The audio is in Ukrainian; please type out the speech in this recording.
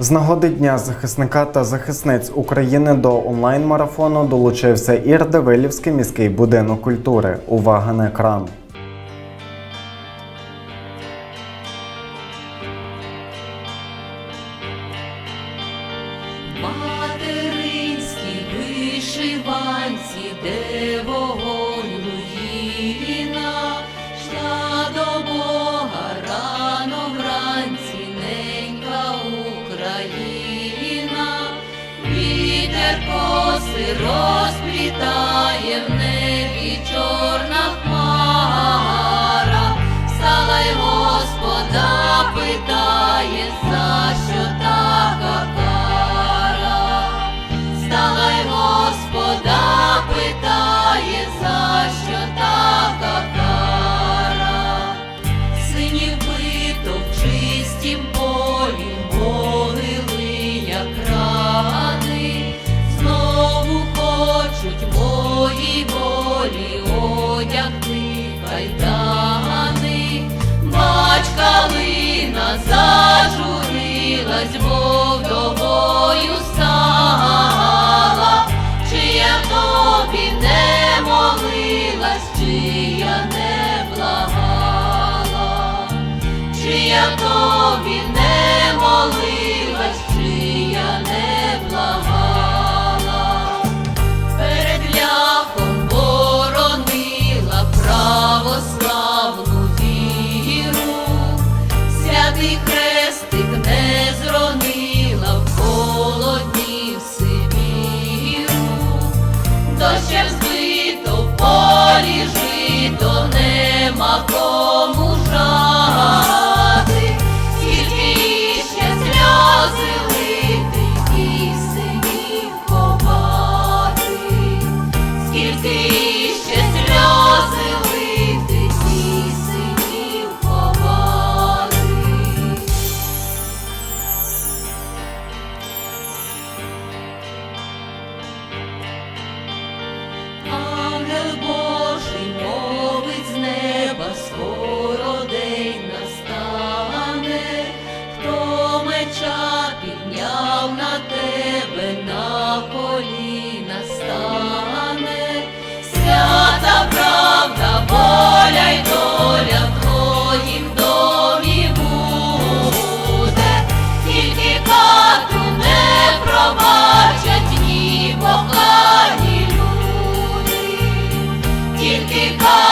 З нагоди дня захисника та захисниць України до онлайн-марафону долучився Ірдевилівський міський будинок культури. Увага на екран. Материнські вишиванці, де коси розплітає в небі чорна хмара. I've. Rico.